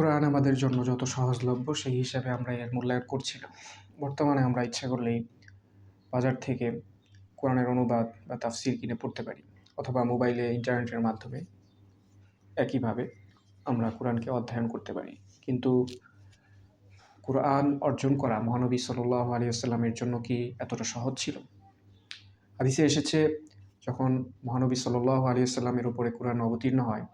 কোরআন আমাদের জন্য যত সহজলভ্য, সেই হিসাবে আমরা এর মূল্যায়ন করছি না। বর্তমানে আমরা ইচ্ছা করলেই বাজার থেকে কোরআনের অনুবাদ বা তাফসির কিনে পড়তে পারি, অথবা মোবাইলে, ইন্টারনেটের মাধ্যমে একইভাবে আমরা কোরআনকে অধ্যয়ন করতে পারি। কিন্তু কোরআন অর্জন করা মহানবী সাল্লাহ আলিয়াল্লামের জন্য কি এতটা সহজ ছিল? হাদিসে এসেছে, যখন মহানবী সাল্লাহ আলিয়াল্লামের উপরে কোরআন অবতীর্ণ হয়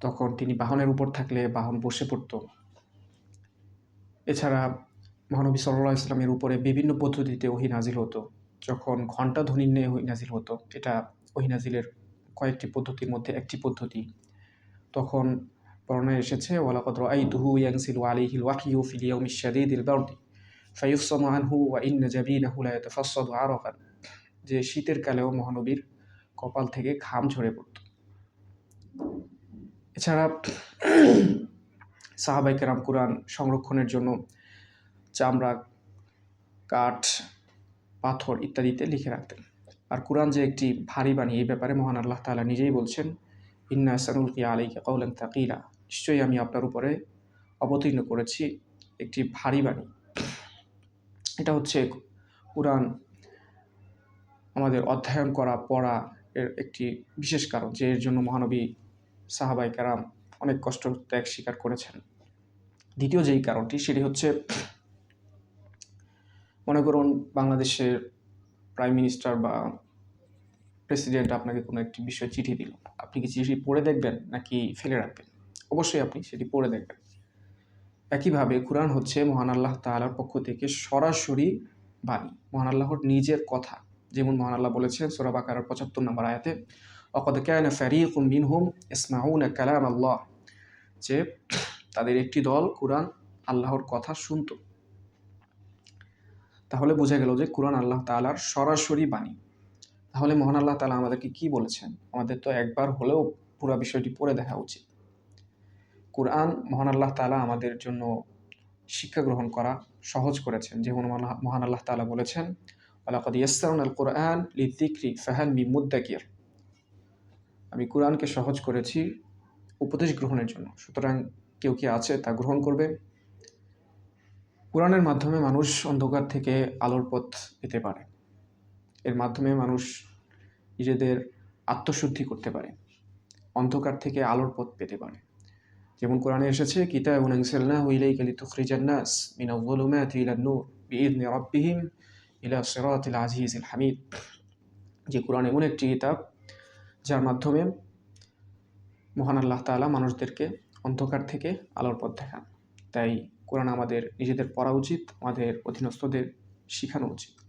তখন তিনি বাহনের উপর থাকলে বাহন বসে পড়ত। এছাড়া মহানবী সাল্লাহ ইসলামের উপরে বিভিন্ন পদ্ধতিতে ওহি নাজিল হতো। যখন ঘণ্টা ধ্বনি নিয়ে ওহি নাজিল হতো, এটা ওহি নাজিলের কয়েকটি পদ্ধতির মধ্যে একটি পদ্ধতি। তখন বর্ণায় এসেছে, ওয়ালাকদ আই তুহু ইয়াংসিল আলিহিল ওয়াকিউ ফিলিয়াউম শাদীদিল বারদি, ফায়ুফসাম আনহু ওয়া ইন্না জাবিনাহু লা ইয়াতাফাসসাদু আরাকান যে শীতের কালেও মহানবীর কপাল থেকে ঘাম ঝরে পড়ত। এছাড়া সাহাবাই কেরাম কোরআন সংরক্ষণের জন্য চামড়া, কাঠ, পাথর ইত্যাদিতে লিখে রাখতেন। আর কোরআন যে একটি ভারী বাণী, এই ব্যাপারে মহান আল্লাহ তালা নিজেই বলছেন, ইন্না সানুল কি আলাইকে কৌলেন তাকিলা নিশ্চয়ই আমি আপনার উপরে অবতীর্ণ করেছি একটি ভারী বাণী। এটা হচ্ছে কোরআন আমাদের অধ্যয়ন করা, পড়া এর একটি বিশেষ কারণ, যে এর জন্য মহানবী সাহাবাই কারাম অনেক কষ্ট ত্যাগ স্বীকার করেছেন। দ্বিতীয় যেই কারণটি, সেটি হচ্ছে, মনে করুন বাংলাদেশের প্রাইম মিনিস্টার বা প্রেসিডেন্ট আপনাকে কোনো একটি বিষয়ে চিঠি দিল। আপনি কি চিঠি পড়ে দেখবেন নাকি ফেলে রাখবেন? অবশ্যই আপনি সেটি পড়ে দেখবেন। একইভাবে কোরআন হচ্ছে মহান আল্লাহ তালার পক্ষ থেকে সরাসরি বাণী। মহান আল্লাহর নিজের কথা। যেমন মহান আল্লাহ বলেছেন সোরাবাকার পঁচাত্তর নম্বর আয়াতে অকদ ক্যান ফ্যারিক মিনহুম ইসমাউন কালাম আল্লাহ যে তাদের একটি দল কোরআন আল্লাহর কথা শুনত। তাহলে বোঝা গেল যে কোরআন আল্লাহ তালার সরাসরি বাণী। তাহলে মহান আল্লাহ তালা আমাদেরকে কি বলেছেন? আমাদের তো একবার হলেও পুরো বিষয়টি পড়ে দেখা উচিত। কোরআন মহান আল্লাহ তালা আমাদের জন্য শিক্ষা গ্রহণ করা সহজ করেছেন। যেমন মহান আল্লাহ তালা বলেছেন আলাকদ ইয়াস্তাউন আল কোরআন লিদ্দিক্রি ফাহাল মিমুদ্দাকির। আমি কোরআনকে সহজ করেছি উপদেশ গ্রহণের জন্য। সুতরাং কেউ কি আছে তা গ্রহণ করবে। কোরআনের মাধ্যমে মানুষ অন্ধকার থেকে আলোর পথ পেতে পারে। এর মাধ্যমে মানুষ নিজেদের আত্মশুদ্ধি করতে পারে। অন্ধকার থেকে আলোর পথ পেতে পারে। যেমন কোরআনে এসেছে কিতাব আনসালনা ইলাইকা লিতুখরিজান-নাস মিন আয-যুলুমাতি ইলা নূর বিইذن রাব্বিহিম ইলা সিরাতিল আজিজিল হামিদ। যে কোরআন এমন একটি কিতাব যার মাধ্যমে মহান আল্লাহ তালা মানুষদেরকে অন্ধকার থেকে আলোর পথ দেখান। তাই কোরআন আমাদের নিজেদের পড়া উচিত, আমাদের অধীনস্থদের শেখানো উচিত।